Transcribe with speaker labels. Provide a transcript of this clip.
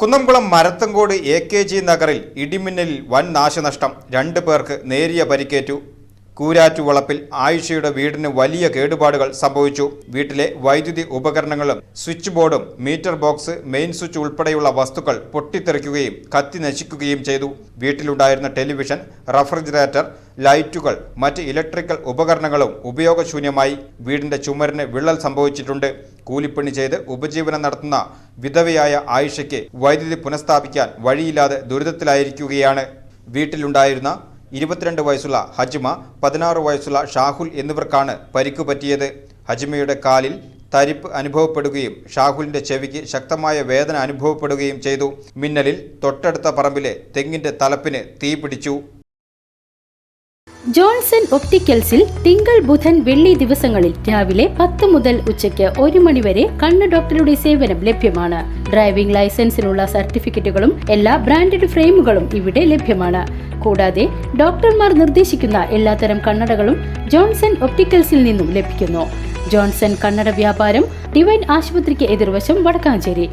Speaker 1: Kunnamkulam Marathamcode A K G നഗറിൽ ഇടിമിന്നലിൽ വൻ നാശനഷ്ടം. രണ്ട് പേർക്ക് നേരിയ പരിക്കേറ്റു. കൂരാറ്റുവളപ്പിൽ ആയിഷയുടെ വീടിന് വലിയ കേടുപാടുകൾ സംഭവിച്ചു. വീട്ടിലെ വൈദ്യുതി ഉപകരണങ്ങളും സ്വിച്ച് ബോർഡും മീറ്റർ ബോക്സ് മെയിൻ സ്വിച്ച് ഉൾപ്പെടെയുള്ള വസ്തുക്കൾ പൊട്ടിത്തെറിക്കുകയും കത്തി നശിക്കുകയും ചെയ്തു. വീട്ടിലുണ്ടായിരുന്ന ടെലിവിഷൻ റഫ്രിജറേറ്റർ ലൈറ്റുകൾ മറ്റ് ഇലക്ട്രിക്കൽ ഉപകരണങ്ങളും ഉപയോഗശൂന്യമായി. വീടിന്റെ ചുമരിന് വിള്ളൽ സംഭവിച്ചിട്ടുണ്ട്. കൂലിപ്പണി ചെയ്ത് ഉപജീവനം നടത്തുന്ന വിധവയായ ആയിഷയ്ക്ക് വൈദ്യുതി പുനഃസ്ഥാപിക്കാൻ വഴിയില്ലാതെ ദുരിതത്തിലായിരിക്കുകയാണ്. വീട്ടിലുണ്ടായിരുന്ന ഇരുപത്തിരണ്ട് വയസ്സുള്ള ഹജ്മ പതിനാറ് വയസ്സുള്ള ഷാഹുൽ എന്നിവർക്കാണ് പരിക്കു പറ്റിയത്. ഹജ്മയുടെ കാലിൽ തരിപ്പ് അനുഭവപ്പെടുകയും ഷാഹുലിന്റെ ചെവിക്ക് ശക്തമായ വേദന അനുഭവപ്പെടുകയും ചെയ്തു. മിന്നലിൽ തൊട്ടടുത്ത പറമ്പിലെ തെങ്ങിന്റെ തലപ്പിന് തീ പിടിച്ചു.
Speaker 2: ജോൺസൺ ഒപ്റ്റിക്കൽസിൽ തിങ്കൾ ബുധൻ വെള്ളി ദിവസങ്ങളിൽ രാവിലെ പത്ത് മുതൽ ഉച്ചയ്ക്ക് ഒരു മണിവരെ കണ്ണ് ഡോക്ടറുടെ സേവനം ലഭ്യമാണ്. ഡ്രൈവിംഗ് ലൈസൻസിനുള്ള സർട്ടിഫിക്കറ്റുകളും എല്ലാ ബ്രാൻഡഡ് ഫ്രെയിമുകളും ഇവിടെ ലഭ്യമാണ്. കൂടാതെ ഡോക്ടർമാർ നിർദ്ദേശിക്കുന്ന എല്ലാത്തരം കണ്ണടകളും ജോൺസൺ ഒപ്റ്റിക്കൽസിൽ നിന്നും ലഭിക്കുന്നു. ജോൺസൺ കണ്ണട വ്യാപാരം ഡിവൈൻ ആശുപത്രിക്ക് എതിർവശം വടക്കാഞ്ചേരി.